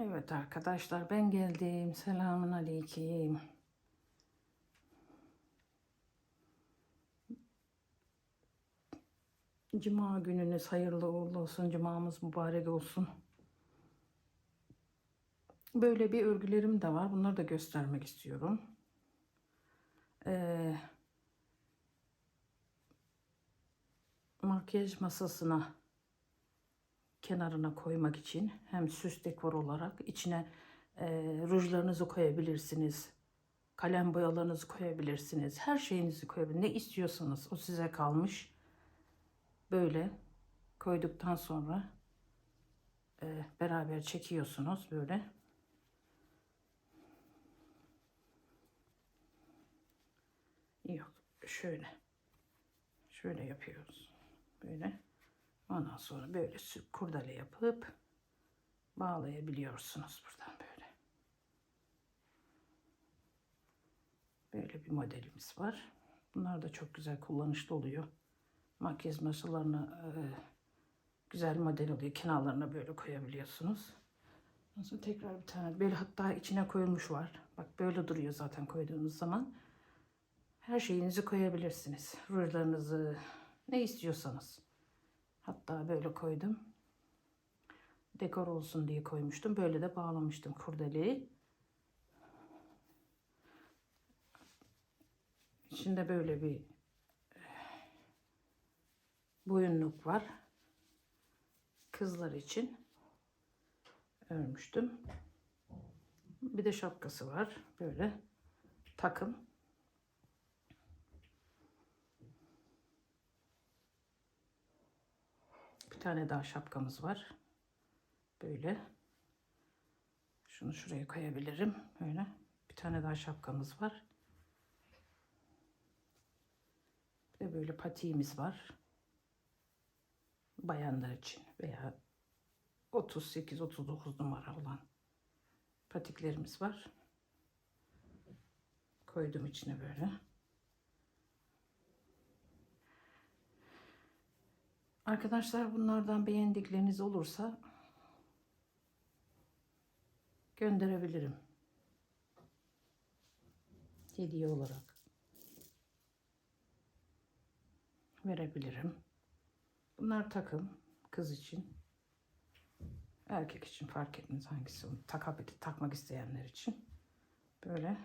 Evet arkadaşlar ben geldim. Selamun aleyküm. Cuma gününüz hayırlı olsun. Cumamız mübarek olsun. Böyle bir örgülerim de var. Bunları da göstermek istiyorum. Ee, makyaj masasına kenarına koymak için hem süs dekor olarak içine e, rujlarınızı koyabilirsiniz. Kalem boyalarınızı koyabilirsiniz. Her şeyinizi koyabilirsiniz. Ne istiyorsanız o size kalmış. Böyle koyduktan sonra e, beraber çekiyorsunuz böyle. Yok şöyle. Şöyle yapıyoruz. Böyle. Ondan sonra böyle kurdele yapıp bağlayabiliyorsunuz buradan böyle. Böyle bir modelimiz var. Bunlar da çok güzel kullanışlı oluyor. Makyaj masalarına e, güzel model oluyor. Kenarlarına böyle koyabiliyorsunuz. Ondan sonra tekrar bir tane böyle hatta içine koyulmuş var. Bak böyle duruyor zaten koyduğunuz zaman. Her şeyinizi koyabilirsiniz. Rujlarınızı ne istiyorsanız. Hatta böyle koydum. Dekor olsun diye koymuştum. Böyle de bağlamıştım kurdeleyi. İçinde böyle bir eh, boyunluk var. Kızlar için örmüştüm. Bir de şapkası var. Böyle takım. Bir tane daha şapkamız var. Böyle. Şunu şuraya koyabilirim. Böyle. Bir tane daha şapkamız var. Bir de böyle patiğimiz var. Bayanlar için veya 38-39 numara olan patiklerimiz var. Koydum içine böyle. Arkadaşlar bunlardan beğendikleriniz olursa gönderebilirim. Hediye olarak verebilirim. Bunlar takım kız için. Erkek için fark etmez hangisi takabilir, takmak isteyenler için. Böyle.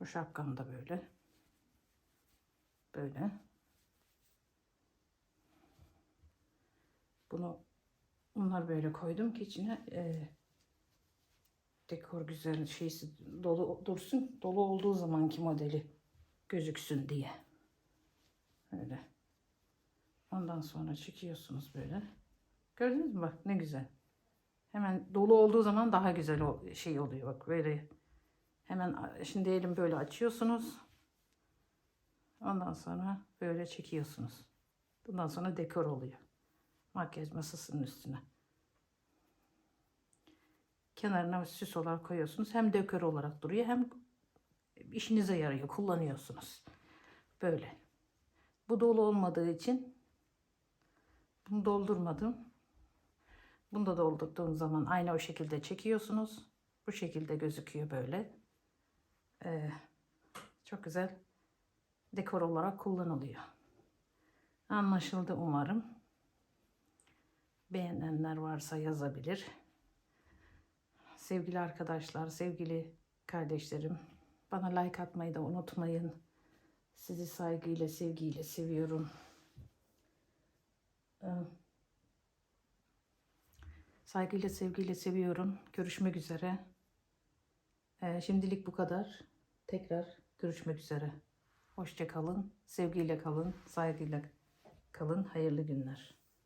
Bu şapkam da böyle. Böyle. Bunu bunlar böyle koydum ki içine e, dekor güzel şeysi dolu dursun. Dolu olduğu zamanki modeli gözüksün diye. Öyle. Ondan sonra çekiyorsunuz böyle. Gördünüz mü bak ne güzel. Hemen dolu olduğu zaman daha güzel o şey oluyor bak böyle. Hemen şimdi elim böyle açıyorsunuz. Ondan sonra böyle çekiyorsunuz. Bundan sonra dekor oluyor makyaj masasının üstüne. Kenarına süs olarak koyuyorsunuz. Hem dekor olarak duruyor hem işinize yarıyor. Kullanıyorsunuz. Böyle. Bu dolu olmadığı için bunu doldurmadım. Bunu da doldurduğum zaman aynı o şekilde çekiyorsunuz. Bu şekilde gözüküyor böyle. Ee, çok güzel dekor olarak kullanılıyor. Anlaşıldı umarım. Beğenenler varsa yazabilir. Sevgili arkadaşlar, sevgili kardeşlerim, bana like atmayı da unutmayın. Sizi saygıyla, sevgiyle seviyorum. Ee, Saygıyla, sevgiyle seviyorum. Görüşmek üzere. Ee, Şimdilik bu kadar. Tekrar görüşmek üzere. Hoşça kalın, sevgiyle kalın, saygıyla kalın. Hayırlı günler.